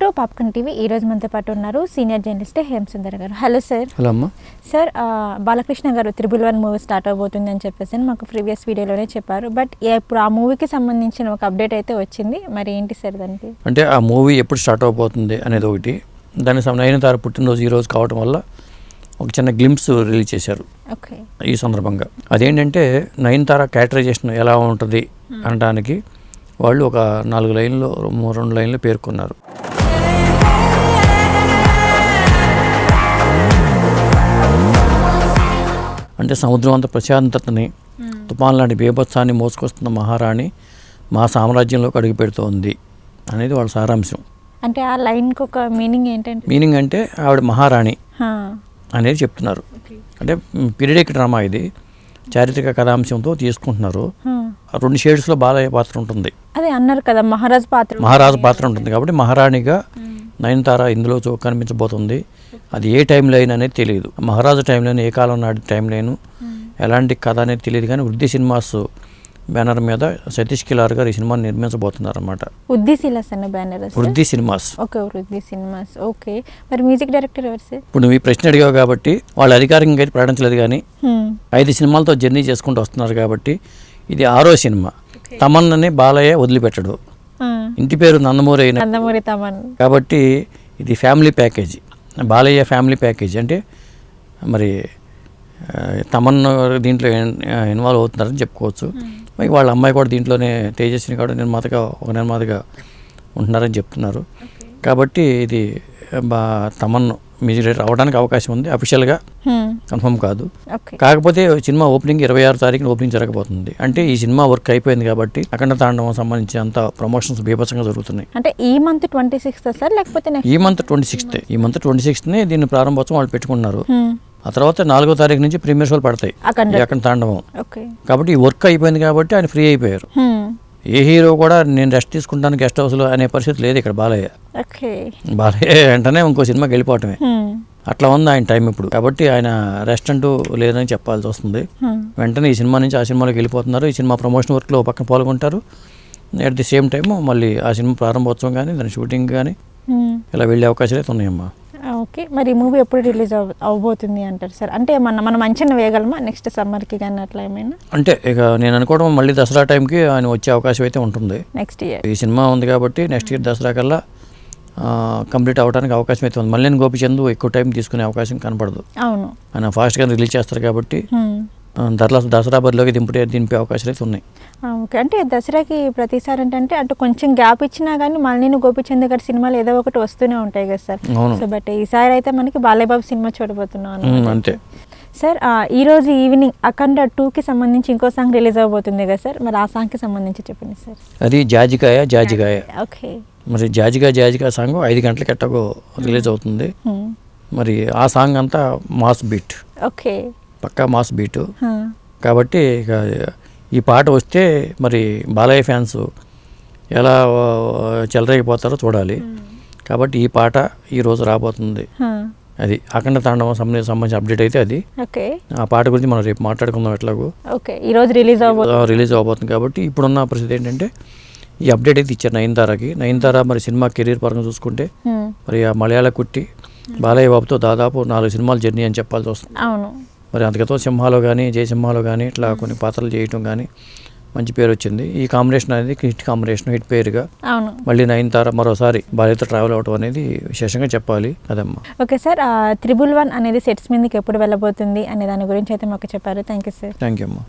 To popcorn TV ఈ రోజు మనతో పాటు ఉన్నారు senior journalist Hemasundar garu. Hello sir. Hello అమ్మ. Sir Balakrishna garu triple one movie start అవబోతుంది అని చెప్పేసి మాకు ప్రీవియస్ వీడియోలోనే చెప్పారు. బట్ ఇప్పుడు ఆ మూవీకి సంబంధించిన ఒక అప్డేట్ అయితే వచ్చింది. మరి ఏంటి సార్ దానికి? అంటే ఆ మూవీ ఎప్పుడు స్టార్ట్ అవబోతుంది అనేది ఒకటి. దానికి సం- నయనతార పుట్టినరోజు ఈ రోజు కావటం వల్ల ఒక చిన్న గ్లిమ్స్ రిలీజ్ చేశారు. ఓకే. ఈ సందర్భంగా. అదేంటంటే నయనతార క్యారెక్టరైజేషన్ ఎలా ఉంటుంది అనడానికి వాళ్ళు ఒక నాలుగు లైన్లు రెండు లైన్లు పేర్కొన్నారు. అంటే సముద్రం అంత ప్రశాంతతని తుఫాన్ లాంటి బీభత్సాన్ని మోసుకొస్తున్న మహారాణి మా సామ్రాజ్యంలోకి అడుగు పెడుతోంది అనేది వాళ్ళ సారాంశం. అంటే ఆ లైన్కి ఒక మీనింగ్ ఏంటంటే? మీనింగ్ అంటే ఆవిడ మహారాణి అనేది చెప్తున్నారు. అంటే పీరియడిక్ డ్రామా ఇది. చారిత్రక కథాంశంతో తీసుకుంటున్నారు. రెండు షేడ్స్లో బాలయ్య పాత్ర ఉంటుంది. అదే అన్నారు కదా మహారాజ్ పాత్ర మహారాజు పాత్ర ఉంటుంది కాబట్టి మహారాణిగా నయనతార ఇందులో చూ- కనిపించబోతుంది. అది ఏ టైం లైన్ అనేది తెలియదు. మహారాజు టైం లైన్ ఏ కాలం నాటి టైం లైన్? ఎలాంటి కథ అనేది తెలియదు కానీ వృద్ధి సినిమాస్ బ్యానర్ మీద సతీష్ కిలార్ గారు ఈ సినిమాని నిర్మించబోతున్నారు అనమాట banner Vriddhi cinemas. Okay Vriddhi cinemas. Okay. మరి మ్యూజిక్ డైరెక్టర్ ఎవరు సార్? ఇప్పుడు నువ్వు ఈ ప్రశ్న అడిగావు కాబట్టి వాళ్ళు అధికారికంగా అయితే ప్రకటించలేదు కానీ. ఐదు సినిమాలతో జర్నీ చేసుకుంటూ వస్తున్నారు కాబట్టి ఇది ఆరో సినిమా. తమన్నని బాలయ్య వదిలిపెట్టడు. ఇంటి పేరు నందమూరి అయిన నందమూరి తమన్. కాబట్టి ఇది family package. Balayya family package. అంటే మరి తమన్ దీంట్లో ఇన్- ఇన్వాల్వ్ అవుతున్నారని చెప్పుకోవచ్చు. మరి వాళ్ళ అమ్మాయి కూడా దీంట్లోనే తేజస్విని కూడా నిర్మాతగా ఒక నిర్మాతగా ఉంటున్నారని చెప్తున్నారు. కాబట్టి ఇది బా తమన్ మ్యూజిక్ డైరెక్టర్ అవడానికి అవకాశం ఉంది. అఫీషియల్గా. కన్ఫర్మ్ కాదు. ఓకే కాకపోతే సినిమా ఓపెనింగ్ ఇరవై ఆరు తారీఖున ఓపెనింగ్ జరగబోతుంది. అంటే ఈ సినిమా వర్క్ అయిపోయింది కాబట్టి అఖండ తాండవం సంబంధించి అంత ప్రమోషన్స్ బీభత్సంగా జరుగుతున్నాయి. అంటే ఈ మంత్ ట్వంటీ సిక్స్త్ సార్? లేకపోతే ఈ మంత్ ట్వంటీ సిక్స్త్ ఈ మంత్ ట్వంటీ సిక్స్త్ని దీన్ని ప్రారంభోత్సవం వాళ్ళు పెట్టుకున్నారు హ్మ్. ఆ తర్వాత నాలుగో తారీఖు నుంచి ప్రీమియర్ షోలు పడతాయి. అఖండ. తాండవం. కాబట్టి ఈ వర్క్ అయిపోయింది కాబట్టి ఆయన ఫ్రీ అయిపోయారు. హ్మ్. ఏ హీరో కూడా నేను రెస్ట్ తీసుకుంటాను గెస్ట్ హౌస్లో అనే పరిస్థితి లేదు ఇక్కడ బాలయ్య. బాలయ్య వెంటనే ఇంకో సినిమాకి వెళ్ళిపోవటమే. అట్లా ఉంది ఆయన టైం ఇప్పుడు. కాబట్టి ఆయన రెస్ట్ అంటూ లేదని చెప్పాల్సి వస్తుంది. వెంటనే ఈ సినిమా నుంచి ఆ సినిమాలోకి వెళ్ళిపోతున్నారు. ఈ సినిమా ప్రమోషన్ వర్క్లో పక్కన పాల్గొంటారు. అట్ ది సేమ్ టైం మళ్ళీ ఆ సినిమా ప్రారంభోత్సవం కానీ దాని షూటింగ్ కానీ. ఇలా వెళ్ళే అవకాశాలు అయితే ఉన్నాయమ్మా. ఓకే. మరి ఈ మూవీ ఎప్పుడు రిలీజ్ అవ అవబోతుంది అంటారు సార్? అంటే మన మనం అంచనా వేయగలమా? నెక్స్ట్ సమ్మర్కి కానీ అట్లా ఏమైనా? అంటే ఇక నేను అనుకోవడం మళ్ళీ దసరా టైంకి ఆయన వచ్చే అవకాశం అయితే ఉంటుంది. Next year. ఈ సినిమా ఉంది కాబట్టి నెక్స్ట్ ఇయర్ దసరా కల్లా కంప్లీట్ అవ్వడానికి అవకాశం అయితే ఉంది. మళ్ళీ గోపిచంద్ ఎక్కువ టైం తీసుకునే అవకాశం కనపడదు. అవును. ఆయన ఫాస్ట్గా రిలీజ్ చేస్తారు కాబట్టి దసరా దసరా బరిలోకి దింపే దింపే అవకాశాలు అయితే ఉన్నాయి. ఓకే. అంటే దసరాకి ప్రతిసారి ఏంటంటే అంటే కొంచెం గ్యాప్ ఇచ్చినా కానీ మళ్ళీ నేను గోపిచంద్ గారి సినిమాలు ఏదో ఒకటి వస్తూనే ఉంటాయి కదా సార్. సో బట్ ఈసారి అయితే మనకి బాలయ్యబాబు సినిమా చూడబోతున్నాం. అంతే. సార్ ఆ, ఈ రోజు ఈవినింగ్ అఖండ టూకి సంబంధించి ఇంకో సాంగ్ రిలీజ్ అవబోతుంది కదా సార్. మరి ఆ సాంగ్కి సంబంధించి చెప్పండి సార్. అది జాజికాయ జాజికాయ. ఓకే. మరి జాజిగా జాజిగా సాంగ్ ఐదు గంటలకి ఎట్టగో రిలీజ్ అవుతుంది. మరి ఆ సాంగ్ అంతా మాస్ బీట్. ఓకే. పక్కా మాస్ బీట్. కాబట్టి ఈ పాట వస్తే మరి బాలయ్య ఫ్యాన్స్ ఎలా చెలరేగిపోతారో చూడాలి. కాబట్టి ఈ పాట ఈ రోజు రాబోతుంది. అది అఖండ తాండవం సంబంధించి సంబంధించిన అప్డేట్ అయితే అది. ఓకే. ఆ పాట గురించి మనం రేపు మాట్లాడుకుందాం ఎట్లాగో. ఓకే. ఈ రోజు రిలీజ్ అవబోతుంది రిలీజ్ అవబోతుంది కాబట్టి ఇప్పుడున్న పరిస్థితి ఏంటంటే ఈ అప్డేట్ అయితే ఇచ్చారు నయనతారకి. నయనతార మరి సినిమా కెరీర్ పరంగా చూసుకుంటే. మరి ఆ మలయాళ కుట్టి బాలయ్య బాబుతో దాదాపు నాలుగు సినిమాలు జర్నీ అని చెప్పాల్సి వస్తుంది. అవును. మరి అంతకతో సింహాలో కానీ జయసింహాలో కానీ ఇట్లా కొన్ని పాత్రలు చేయటం కానీ మంచి పేరు వచ్చింది. ఈ కాంబినేషన్ అనేది హిట్ కాంబినేషన్ హిట్ పేరుగా మళ్ళీ నయనతార మరోసారి బాల్యతో ట్రావెల్ అవటం అనేది విశేషంగా చెప్పాలి అదమ్మా ఓకే సార్ త్రిబుల్ వన్ అనేది సెట్స్ మీదకి ఎప్పుడు వెళ్ళబోతుంది అనే దాని గురించి అయితే మాకు చెప్పారు. Thank you sir thank you అమ్మా.